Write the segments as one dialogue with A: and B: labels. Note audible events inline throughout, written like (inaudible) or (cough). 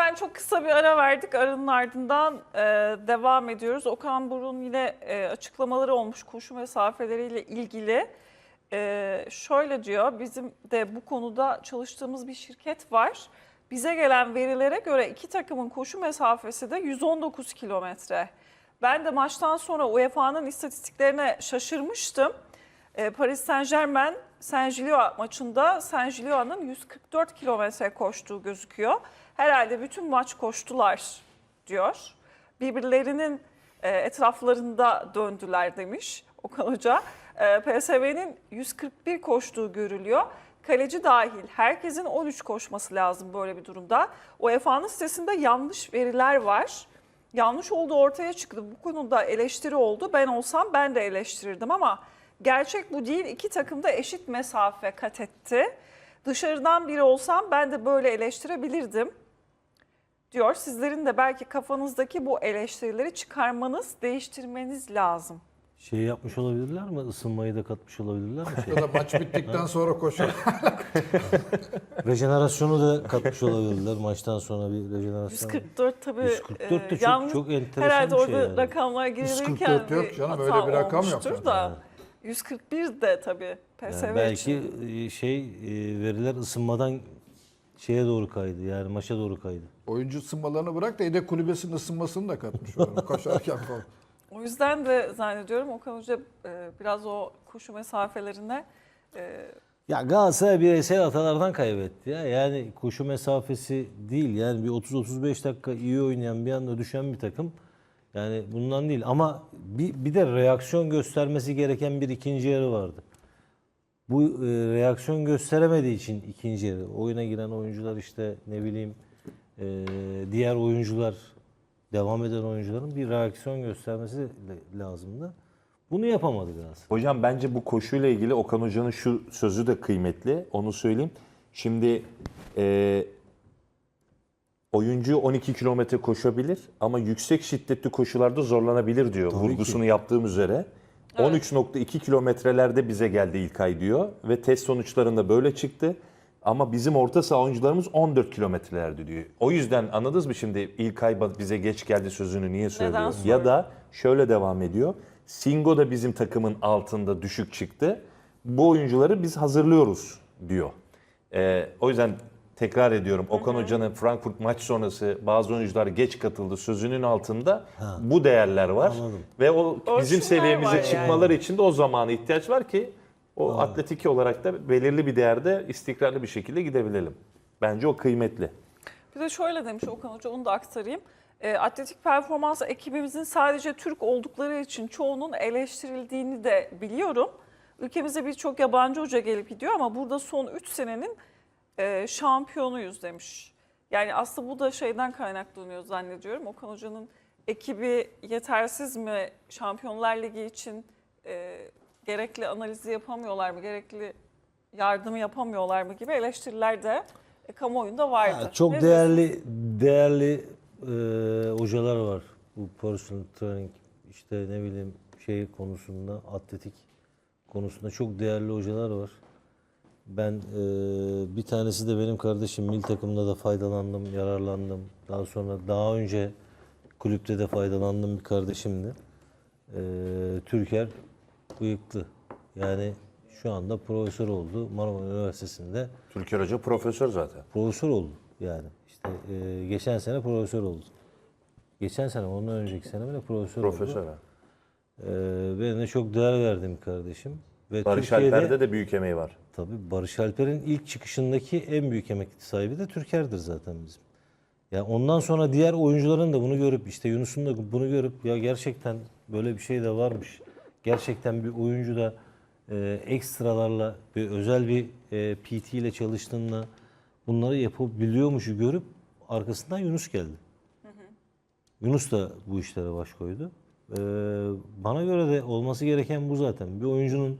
A: Efendim çok kısa bir ara verdik. Aranın ardından e, devam ediyoruz. Okan Buruk'un yine e, açıklamaları olmuş koşu mesafeleriyle ilgili. E, şöyle diyor, bizim de bu konuda çalıştığımız bir şirket var. Bize gelen verilere göre iki takımın koşu mesafesi de 119 kilometre. Ben de maçtan sonra UEFA'nın istatistiklerine şaşırmıştım. E, Paris Saint Germain Saint Gillois maçında Saint Gillois'ın 144 kilometre koştuğu gözüküyor. Herhalde bütün maç koştular diyor. Birbirlerinin e, etraflarında döndüler demiş Okan Hoca. E, PSV'nin 141 koştuğu görülüyor. Kaleci dahil herkesin 13 koşması lazım böyle bir durumda. UEFA'nın sitesinde yanlış veriler var. Yanlış olduğu ortaya çıktı. Bu konuda eleştiri oldu. Ben olsam ben de eleştirirdim ama gerçek bu değil. İki takım da eşit mesafe kat etti. Dışarıdan biri olsam ben de böyle eleştirebilirdim diyor. Sizlerin de belki kafanızdaki bu eleştirileri çıkarmanız, değiştirmeniz lazım.
B: Şey yapmış olabilirler mi? Isınmayı da katmış olabilirler mi? Şey?
C: Ya da maç bittikten sonra koşar. (laughs)
B: Rejenerasyonu da katmış olabilirler. Maçtan sonra bir rejenerasyon.
A: 144 tabii
B: 144 de
A: e,
B: çok-
A: yalnız
B: çok enteresan
A: herhalde
B: bir şey
A: orada
B: yani.
A: rakamlar girilirken
C: 144 yok canım, öyle bir rakam yok zaten.
A: da 141 de tabii PSV
B: Yani belki
A: için.
B: e, şey e, veriler ısınmadan şeye doğru kaydı. Yani maça doğru kaydı.
C: Oyuncu ısınmalarını bırak da yedek kulübesinin ısınmasını da katmış (laughs) koşarken falan.
A: O yüzden de zannediyorum Okan Hoca e, biraz o koşu mesafelerine e,
B: Ya Galatasaray bireysel hatalardan kaybetti ya. Yani koşu mesafesi değil. Yani bir 30-35 dakika iyi oynayan bir anda düşen bir takım. Yani bundan değil. Ama bir, bir de reaksiyon göstermesi gereken bir ikinci yarı vardı. Bu e, reaksiyon gösteremediği için ikinci yarı oyuna giren oyuncular işte ne bileyim e, diğer oyuncular devam eden oyuncuların bir reaksiyon göstermesi lazımdı. Bunu yapamadı Galatasaray.
D: Hocam bence bu koşuyla ilgili Okan Hoca'nın şu sözü de kıymetli. Onu söyleyeyim. Şimdi e, oyuncu 12 kilometre koşabilir ama yüksek şiddetli koşularda zorlanabilir diyor.
B: Tabii
D: vurgusunu yaptığım üzere. 13.2 kilometrelerde bize geldi ilk ay diyor ve test sonuçlarında böyle çıktı. Ama bizim orta saha oyuncularımız 14 kilometrelerde diyor. O yüzden anladınız mı şimdi ilk ay bize geç geldi sözünü niye söylüyor? Ya da şöyle devam ediyor. Singo da bizim takımın altında düşük çıktı. Bu oyuncuları biz hazırlıyoruz diyor. Ee, o yüzden tekrar ediyorum. Okan Hoca'nın Frankfurt maç sonrası bazı oyuncular geç katıldı sözünün altında bu değerler var.
B: Anladım.
D: Ve o bizim
A: Ölçümler
D: seviyemize çıkmaları için de o zamana ihtiyaç var ki o atletiki olarak da belirli bir değerde istikrarlı bir şekilde gidebilelim. Bence o kıymetli.
A: Bir de şöyle demiş Okan Hoca onu da aktarayım. E, atletik performans ekibimizin sadece Türk oldukları için çoğunun eleştirildiğini de biliyorum. Ülkemize birçok yabancı hoca gelip gidiyor ama burada son 3 senenin e, şampiyonuyuz demiş. Yani aslında bu da şeyden kaynaklanıyor zannediyorum. Okan Hoca'nın ekibi yetersiz mi? Şampiyonlar Ligi için e, gerekli analizi yapamıyorlar mı? Gerekli yardımı yapamıyorlar mı gibi eleştiriler de e, kamuoyunda vardı.
B: Ya çok
A: Ne
B: değerli değerli e, hocalar var. Bu personal training işte ne bileyim şey konusunda atletik konusunda çok değerli hocalar var. Ben e, bir tanesi de benim kardeşim mil takımında da faydalandım, yararlandım. Daha sonra daha önce kulüpte de faydalandığım bir kardeşimdi. E, Türker Bıyıklı. Yani şu anda profesör oldu Marmara Üniversitesi'nde
D: Türker Hoca profesör zaten.
B: profesör oldu yani. İşte e, geçen sene profesör oldu. Geçen sene, ondan önceki sene bile profesör,
D: Profesör.
B: oldu.
D: ha.
B: E, benim de çok değer verdiğim bir kardeşim. Ve
D: Barış
B: Türkiye'de,
D: Alper'de de büyük emeği var.
B: Tabii Barış Alper'in ilk çıkışındaki en büyük emek sahibi de Türker'dir zaten bizim. Ya ondan sonra diğer oyuncuların da bunu görüp işte Yunus'un da bunu görüp ya gerçekten böyle bir şey de varmış. Gerçekten bir oyuncu da e, ekstralarla bir özel bir e, PT ile çalıştığında bunları yapabiliyormuşu görüp arkasından Yunus geldi. Yunus da bu işlere baş koydu. Ee, bana göre de olması gereken bu zaten. Bir oyuncunun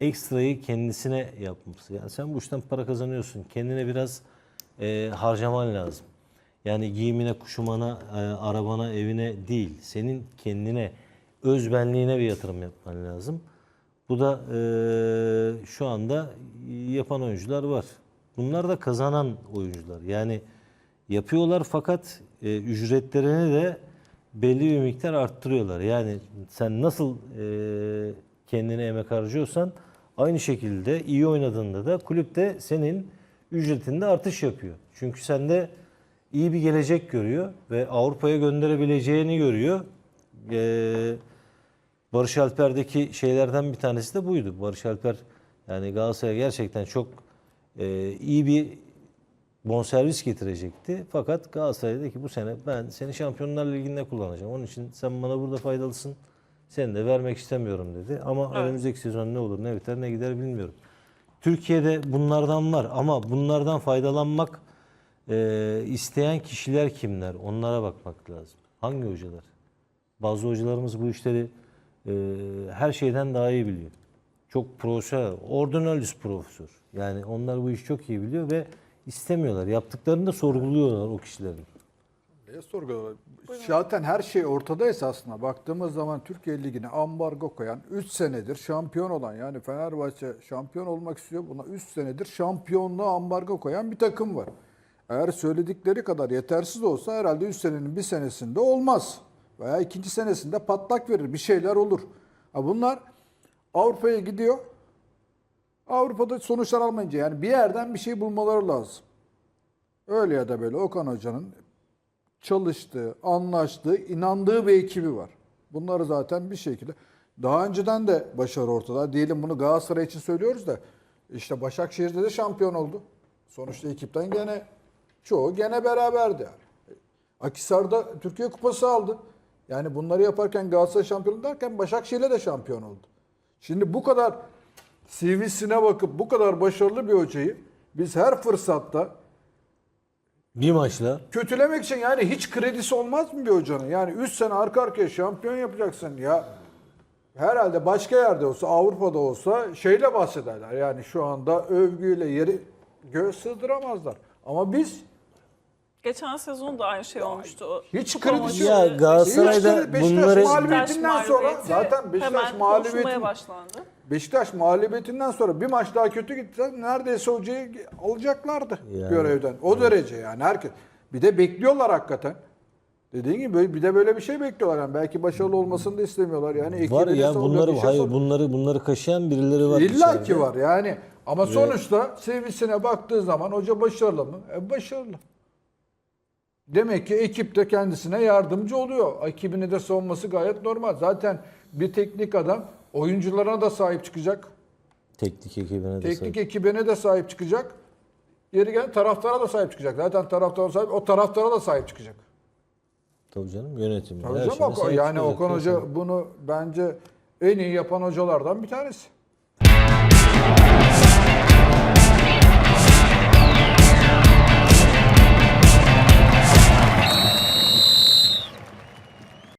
B: ekstrayı kendisine yapması. Yani sen bu işten para kazanıyorsun. Kendine biraz e, harcaman lazım. Yani giyimine, kuşumana, e, arabana, evine değil. Senin kendine, özbenliğine bir yatırım yapman lazım. Bu da e, şu anda yapan oyuncular var. Bunlar da kazanan oyuncular. Yani yapıyorlar fakat e, ücretlerini de belli bir miktar arttırıyorlar. Yani sen nasıl e, kendine emek harcıyorsan aynı şekilde iyi oynadığında da kulüp de senin ücretinde artış yapıyor. Çünkü sende iyi bir gelecek görüyor ve Avrupa'ya gönderebileceğini görüyor. E, Barış Alper'deki şeylerden bir tanesi de buydu. Barış Alper yani Galatasaray'a gerçekten çok e, iyi bir bonservis getirecekti. Fakat Galatasaray dedi ki bu sene ben seni Şampiyonlar Ligi'nde kullanacağım. Onun için sen bana burada faydalısın. Seni de vermek istemiyorum dedi. Ama
A: Evet.
B: önümüzdeki sezon ne olur ne biter ne gider bilmiyorum. Türkiye'de bunlardan var ama bunlardan faydalanmak e, isteyen kişiler kimler? Onlara bakmak lazım. Hangi hocalar? Bazı hocalarımız bu işleri e, her şeyden daha iyi biliyor. Çok profesyonel, ordinalis profesör. Yani onlar bu işi çok iyi biliyor ve istemiyorlar. Yaptıklarını da sorguluyorlar o kişilerin.
C: Neye sorguluyorlar? Zaten her şey ortada esasında. Baktığımız zaman Türkiye Ligi'ne ambargo koyan 3 senedir şampiyon olan yani Fenerbahçe şampiyon olmak istiyor. Buna 3 senedir şampiyonluğa ambargo koyan bir takım var. Eğer söyledikleri kadar yetersiz olsa herhalde 3 senenin bir senesinde olmaz. Veya ikinci senesinde patlak verir. Bir şeyler olur. Bunlar Avrupa'ya gidiyor. Avrupa'da sonuçlar almayınca yani bir yerden bir şey bulmaları lazım. Öyle ya da böyle Okan Hoca'nın çalıştığı, anlaştığı, inandığı bir ekibi var. Bunları zaten bir şekilde daha önceden de başarı ortada. Diyelim bunu Galatasaray için söylüyoruz da işte Başakşehir'de de şampiyon oldu. Sonuçta ekipten gene çoğu gene beraberdi yani. Akisar'da Türkiye Kupası aldı. Yani bunları yaparken Galatasaray şampiyon derken Başakşehir'le de şampiyon oldu. Şimdi bu kadar CV'sine bakıp bu kadar başarılı bir hocayı biz her fırsatta
B: Bir maçla
C: kötülemek için yani hiç kredisi olmaz mı bir hocanın? Yani 3 sene arka arkaya şampiyon yapacaksın ya. Herhalde başka yerde olsa, Avrupa'da olsa şeyle bahsederler. Yani şu anda övgüyle yeri göğe sığdıramazlar. Ama biz
A: Geçen sezon da aynı şey olmuştu.
C: Hiç kredisi
A: maçı-
C: yok.
B: Ya Galatasaray'da
C: Beşiktaş-
B: bunları-
C: mağlubiyetinden sonra
A: mağlubiyeti
C: zaten Beşiktaş
A: hemen
C: mağlubiyetinden
A: başlandı.
C: Beşiktaş mağlubiyetinden sonra bir maç daha kötü gitti. Neredeyse hocayı alacaklardı
B: Yani,
C: görevden. O derece yani herkes. Bir de bekliyorlar hakikaten. Dediğin gibi böyle- bir de böyle bir şey bekliyorlar. Yani belki başarılı olmasını da istemiyorlar. Yani
B: var
C: ekibine
B: ya
C: sonra
B: bunları
C: bir şey
B: hayır
C: sor-
B: bunları bunları kaşıyan birileri var.
C: İlla
B: içeride.
C: ki var yani. Ama sonuçta seviyesine baktığı zaman hoca başarılı mı? E, başarılı. Demek ki ekip de kendisine yardımcı oluyor. Ekibini de savunması gayet normal. Zaten bir teknik adam oyuncularına da sahip çıkacak.
B: Teknik ekibine de
C: Teknik
B: sahip.
C: ekibine de sahip çıkacak. Yeri gelen taraftara da sahip çıkacak. Zaten taraftara sahip, o taraftara da sahip çıkacak.
B: Tabii canım yönetim.
C: Tabii canım, yani. Okan Hoca bunu bence en iyi yapan hocalardan bir tanesi.